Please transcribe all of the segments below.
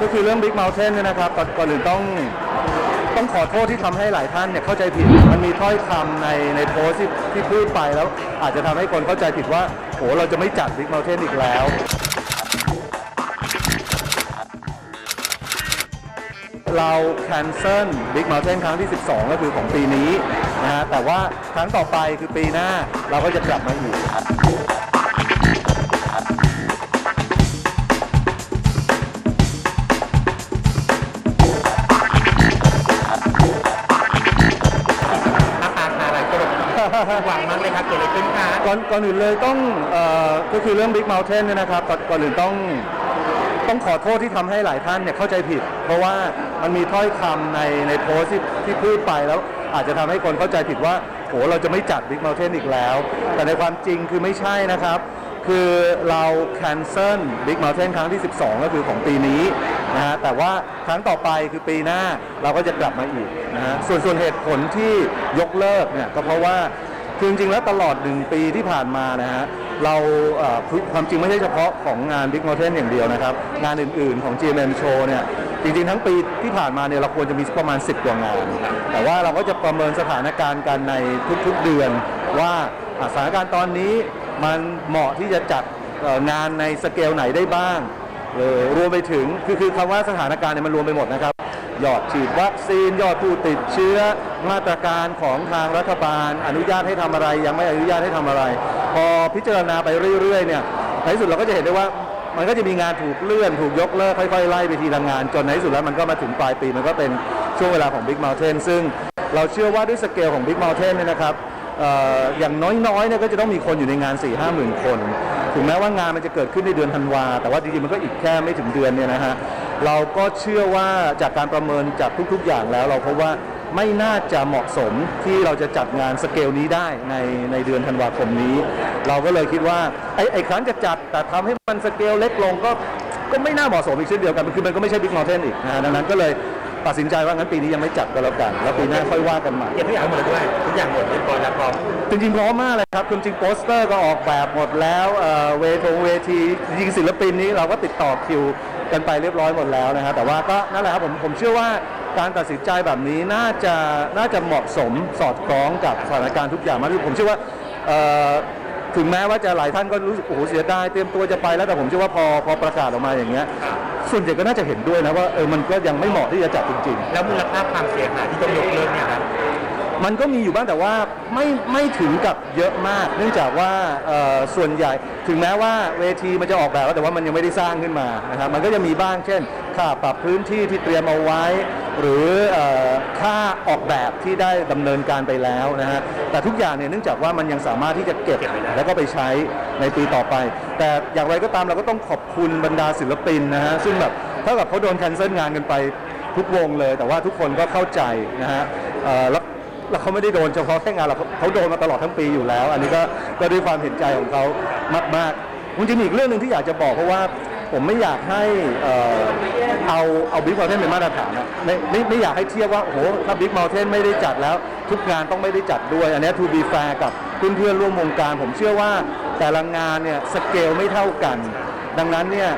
ก็คือเรื่อง Big Mountain เนี่ยนะครับก่อนก่อนอื่นต้องต้องขอโทษที่ทำให้หลายท่านเนี่ยเข้าใจผิด มันมีถ้อยคำในในโพสต์ที่ที่พูดไปแล้ว อาจจะทำให้คนเข้าใจผิดว่าโหเราจะไม่จัด Big Mountain อีกแล้ว เรา cancel Big Mountain ครั้งที่ 12 ก็คือของปีนี้นะฮะแต่ว่าครั้งต่อไปคือปีหน้าเราก็จะกลับมาอีก ครับเกิดอะไรขึ้นคะก่อนก่อนอื่นเลยต้องเอ่อก็คือเรื่อง Big Mountain เนี่ยนะครับก่อนก่อนอื่นต้องต้องขอโทษที่ทำให้หลายท่านเนี่ยเข้าใจผิด เพราะว่ามันมีถ้อยคำในในโพสต์ที่ที่พูดไปแล้ว อาจจะทำให้คนเข้าใจผิดว่าโหเราจะไม่จัด Big Mountain อีกแล้ว แต่ในความจริงคือไม่ใช่นะครับ คือเรา cancel Big Mountain ครั้งที่ 12 ก็คือของปีนี้นะฮะแต่ว่าครั้งต่อไปคือปีหน้าเราก็จะกลับมาอีกนะฮะส่วนส่วนเหตุผลที่ยกเลิกเนี่ยก็เพราะว่า คือจริงๆแล้วตลอดหนึ่งปีที่ผ่านมานะฮะเราเอ่อความจริงไม่ใช่เฉพาะของงาน Big Mountain อย่างเดียวนะครับ งานอื่นๆของ GMM Show เนี่ยจริงๆ ทั้งปีที่ผ่านมาเนี่ยเราควรจะมีประมาณ 10 กว่างาน แต่ว่าเราก็จะประเมินสถานการณ์กันในทุกๆเดือน ว่าอะสถานการณ์ตอนนี้มันเหมาะที่จะจัดเอ่องานในสเกลไหนได้บ้างเออรวมไปถึงคือคือคำว่าสถานการณ์เนี่ยมันรวมไปหมดนะครับ ยอดฉีดวัคซีนยอดผู้ติดเชื้อ มาตรการของทางรัฐบาล อนุญาตให้ทำอะไร ยังไม่อนุญาตให้ทำอะไร พอพิจารณาไปเรื่อยๆเนี่ยในที่สุดเราก็จะเห็นได้ว่ามันก็จะมีงานถูกเลื่อนถูกยกเลิกค่อยๆไล่ไปทีละงาน จนในที่สุดแล้วมันก็มาถึงปลายปี มันก็เป็นช่วงเวลาของ Big Mountain ซึ่งเราเชื่อว่าด้วยสเกลของ Big Mountain เนี่ยนะครับอย่างน้อยๆเนี่ยก็จะต้องมีคนอยู่ในงาน 4 5หมื่นคน ถึงแม้ว่างานมันจะเกิดขึ้นในเดือนธันวา แต่ว่าจริงๆมันก็อีกแค่ไม่ถึงเดือนเนี่ยนะฮะเราก็เชื่อว่าจากการประเมินจากทุกๆอย่างแล้ว เราพบว่า ไม่น่าจะเหมาะสมที่เราจะจัดงานสเกลนี้ได้ในในเดือนธันวาคมนี้ เราก็เลยคิดว่าไอ้ไอ้ครั้งจะจัดแต่ทำให้มันสเกลเล็กลงก็ก็ไม่น่าเหมาะสมอีกเช่นเดียวกันคือมันก็ไม่ใช่บิ๊กมอลเทนอีกนะฮะดังนั้นก็เลยตัดสินใจว่างั้นปีนี้ยังไม่จัดก็แล้วกัน แล้วปีหน้าค่อยว่ากันใหม่เก็บทุกอย่างหมดเลยด้วยทุกอย่างหมดเรียบร้อยแล้วพร้อมจริงๆพร้อมมากเลยครับคือจริงๆโปสเตอร์ก็ออกแบบหมดแล้วเอ่อเวทงเวทีจริงๆศิลปินนี้เราก็ติดต่อคิวกันไปเรียบร้อยหมดแล้วนะฮะแต่ว่าก็นั่นแหละครับผมผมเชื่อว่า การตัดสินใจแบบนี้น่าจะน่าจะเหมาะสมสอดคล้องกับสถานการณ์ทุกอย่างมากที่ผมเชื่อว่าถึงแม้ว่าจะหลายท่านก็รู้สึกโอ้โหเสียดายเตรียมตัวจะไปแล้วแต่ผมเชื่อว่าพอพอประกาศออกมาอย่างเงี้ยส่วนใหญ่ก็น่าจะเห็นด้วยนะว่าเออมันก็ยังไม่เหมาะที่จะจัดจริงๆ แล้วมูลค่าความเสียหายที่ต้องยกเลิกเนี่ยครับ มันก็มีอยู่บ้างแต่ว่าไม่ไม่ถึงกับเยอะมาก เนื่องจากว่าเอ่อส่วนใหญ่ถึงแม้ว่าเวทีมันจะออกแบบแล้วแต่ว่ามันยังไม่ได้สร้างขึ้นมานะครับมันก็จะมีบ้างเช่น ค่าปรับพื้นที่ที่เตรียมเอาไว้ หรือเอ่อค่าออกแบบที่ได้ดำเนินการไปแล้วนะฮะแต่ทุกอย่างเนี่ยเนื่องจากว่ามันยังสามารถที่จะเก็บเก็บไว้ได้แล้วก็ไปใช้ในปีต่อไป แต่อย่างไรก็ตามเราก็ต้องขอบคุณบรรดาศิลปินนะฮะซึ่งแบบเท่ากับเขาโดนแคนเซิลงานกันไปทุกวงเลย แต่ว่าทุกคนก็เข้าใจนะฮะเอ่อแล้ว แล้วเขาไม่ได้โดนเฉพาะแค่งานเราเขาโดนมาตลอดทั้งปีอยู่แล้ว อันนี้ก็ก็ด้วยความเห็นใจของเขามากๆจริงๆมีอีกเรื่องหนึ่งที่อยากจะบอกเพราะว่าผมไม่อยากให้เอ่อเอาเอาบิ๊ก u n เทนเป็นมาตรฐานนะไม่ไม่ไม่อยากให้เทียบว่าโอ้โหถ้าบิ๊ก u n เทนไม่ได้จัดแล้ว ทุกงานต้องไม่ได้จัดด้วย อันนี้ to be fair กับเพื่อนๆร่วมวงการ ผมเชื่อว่าแต่ละงานเนี่ยสเกลไม่เท่ากัน ดังนั้นเนี่ย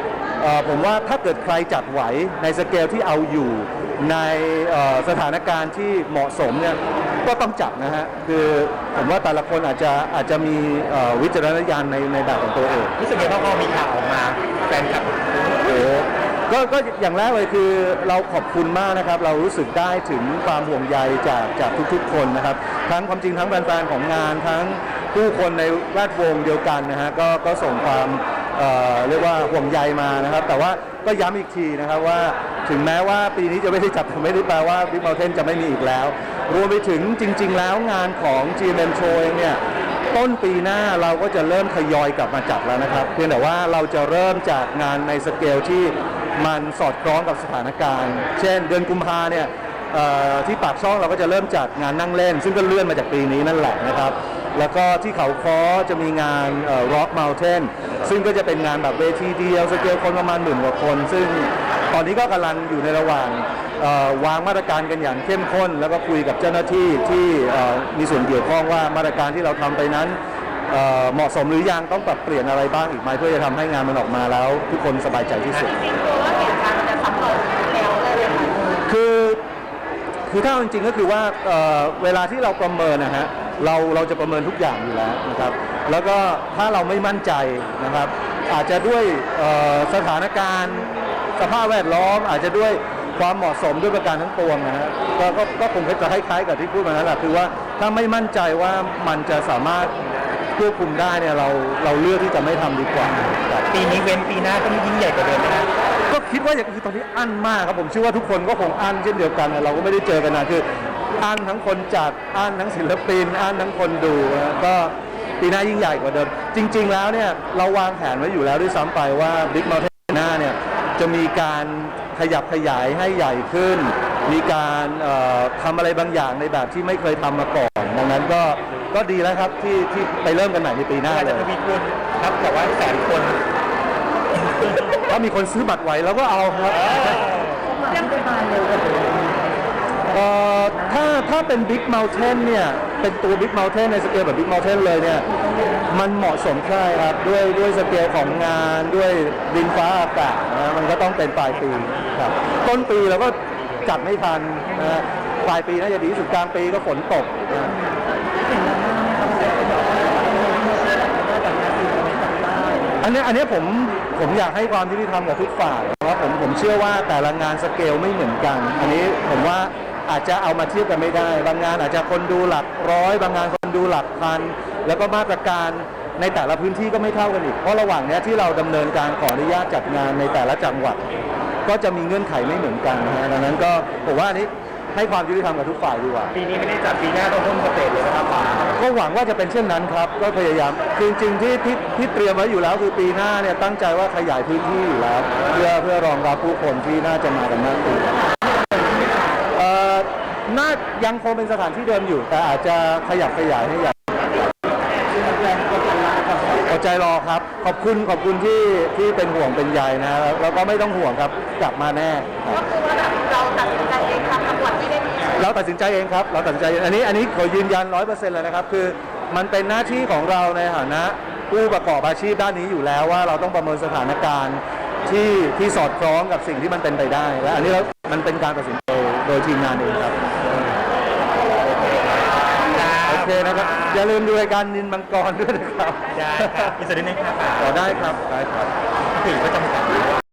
ผมว่าถ้าเกิดใครจัดไหวในสเกลที่เอาอยู่ในสถานการณ์ที่เหมาะสมเนี่ย ก็ต้องจัดนะฮะคือผมว่าแต่ละคนอาจจะอาจจะมีเอ่อวิจารณญาณในในแบบของตัวเอง รู้สึกยังไงบ้างพอมีข่าวออกมาแฟนคลับ โอ้ก็ก็อย่างแรกเลยคือเราขอบคุณมากนะครับ เรารู้สึกได้ถึงความห่วงใยจากจากทุกๆ คนนะครับ ทั้งความจริงทั้งแฟนๆของงานทั้งผู้คนในแวดวงเดียวกันนะฮะก็ก็ส่งความ เอ่อเรียกว่าห่วงใยมานะครับ แต่ว่าก็ย้ำอีกทีนะครับว่าถึงแม้ว่าปีนี้จะไม่ได้จัดไม่ได้แปลว่าบิ๊ก u n เทนจะไม่มีอีกแล้ว รวมไปถึงจริง ๆ แล้วงานของ GMM Show เองเนี่ยต้นปีหน้าเราก็จะเริ่มทยอยกลับมาจัดแล้วนะครับ เพียงแต่ว่าเราจะเริ่มจากงานในสเกลที่มันสอดคล้องกับสถานการณ์ เช่น เดือนกุมภาเนี่ยเอ่อที่ปากช่องเราก็จะเริ่มจัดงานนั่งเล่น ซึ่งก็เลื่อนมาจากปีนี้นั่นแหละนะครับ แล้วก็ที่เขาค้อจะมีงานเอ่อ Rock Mountain ซึ่งก็จะเป็นงานแบบเวทีเดียว สเกลคนประมาณหมื่นกว่าคน ซึ่งตอนนี้ก็กำลังอยู่ในระหว่างวางมาตรการกันอย่างเข้มข้น แล้วก็คุยกับเจ้าหน้าที่ที่มีส่วนเกี่ยวข้องว่ามาตรการที่เราทำไปนั้นเหมาะสมหรือยังต้องปรับเปลี่ยนอะไรบ้างอีกไหมเพื่อจะทำให้งานมันออกมาแล้ว ทุกคนสบายใจที่สุดคือคือถ้าจริงๆก็คือว่าเวลาที่เราประเมินนะฮะ เราเราจะประเมินทุกอย่างอยู่แล้วนะครับ แล้วก็ถ้าเราไม่มั่นใจนะครับ อาจจะด้วยเอ่อสถานการณ์ สภาพแวดล้อม อาจจะด้วยความเหมาะสมด้วยประการทั้งปวงนะฮะก็ก็ก็คงจะคล้ายๆกับที่พูดมานั่นแหละคือว่าถ้าไม่มั่นใจว่ามันจะสามารถควบคุมได้เนี่ยเราเราเลือกที่จะไม่ทำดีกว่าครับปีนี้เว้นปีหน้าต้องยิ่งใหญ่กว่าเดิมนะก็คิดว่าอย่างคือตอนนี้อั้นมากครับผมเชื่อว่าทุกคนก็คงอั้นเช่นเดียวกันนะเราก็ไม่ได้เจอกันนานคือ อั้นทั้งคนจัดอั้นทั้งศิลปินอั้นทั้งคนดูนะก็ปีหน้ายิ่งใหญ่กว่าเดิม จริง ๆ แล้วเนี่ยเราวางแผนไว้อยู่แล้วด้วยซ้ำไปว่า Big Mountain หน้าเนี่ยจะมีการขยับขยายให้ใหญ่ขึ้น มีการเอ่อทำอะไรบางอย่างในแบบที่ไม่เคยทำมาก่อน ดังนั้นก็ก็ดีแล้วครับที่ที่ไปเริ่มกันใหม่ในปีหน้าอาจเลจะย ทวีคูณครับแต่ว่าแสนคนถ้ามีคนซื้อบัตรไหวเราก็เอาครับเอ่อ ถ้าเป็น Big Mountain เนี่ย เป็นตัว Big Mountain ในสเกลแบบ Big Mountain เลยเนี่ย มันเหมาะสมใช่ครับ ด้วยด้วยสเกลของงานด้วยดินฟ้าอากาศนะมันก็ต้องเป็นปลายปีครับ ต้นปีเราก็จัดไม่ทันนะปลายปีน่าจะดีที่สุดกลางปีก็ฝนตกนะอันนี้อันนี้ผมผมอยากให้ความยุติธรรมกับทุกฝ่ายเพราะผมผมเชื่อว่าแต่ละงานสเกลไม่เหมือนกัน อันนี้ผมว่า อาจจะเอามาเทียบกันไม่ได้ บางงานอาจจะคนดูหลักร้อย บางงานคนดูหลักพัน แล้วก็มาตรการในแต่ละพื้นที่ก็ไม่เท่ากันอีก เพราะระหว่างเนี้ยที่เราดำเนินการขออนุญาตจัดงานในแต่ละจังหวัด ก็จะมีเงื่อนไขไม่เหมือนกันนะฮะดังนั้นก็ผมว่าอันนี้ให้ความยุติธรรมกับทุกฝ่ายดีกว่า ปีนี้ไม่ได้จัดปีหน้าต้องพุ่งสเตจเลยนะครับป๋าก็หวังว่าจะเป็นเช่นนั้นครับ ก็พยายามคือจริงๆที่ที่ที่เตรียมไว้อยู่แล้วคือปีหน้าเนี่ยตั้งใจว่าขยายพื้นที่อยู่แล้ว เพื่อเพื่อรองรับผู้คนที่น่าจะมากันมากขึ้นเอ่อ น่ายังคงเป็นสถานที่เดิมอยู่ แต่อาจจะขยับขยายให้ใหญ่อดใจรอครับ ขอบคุณขอบคุณที่ที่เป็นห่วงเป็นใยนะแล้วแล้วก็ไม่ต้องห่วงครับกลับมาแน่ครับก็คือว่าแบบเราตัดสินใจเองทำทั้งหมดที่ได้มีเราตัดสินใจเองครับ เราตัดสินใจเองอันนี้อันนี้ขอยืนยันร้อยเปอร์เซ็นต์เลยนะครับ คือมันเป็นหน้าที่ของเราในฐานะผู้ประกอบอาชีพด้านนี้อยู่แล้วว่าเราต้องประเมินสถานการณ์ที่ที่สอดคล้องกับสิ่งที่มันเป็นไปได้ และอันนี้เรามันเป็นการตัดสินใจโดยทีมงานเองครับ เคนะครับ อย่าลืมดูรายการนินมังกรด้วยนะครับได้ครับอีกสักนิดนึงครับป๋าต่อได้ครับได้ครับถือว่าจำกัด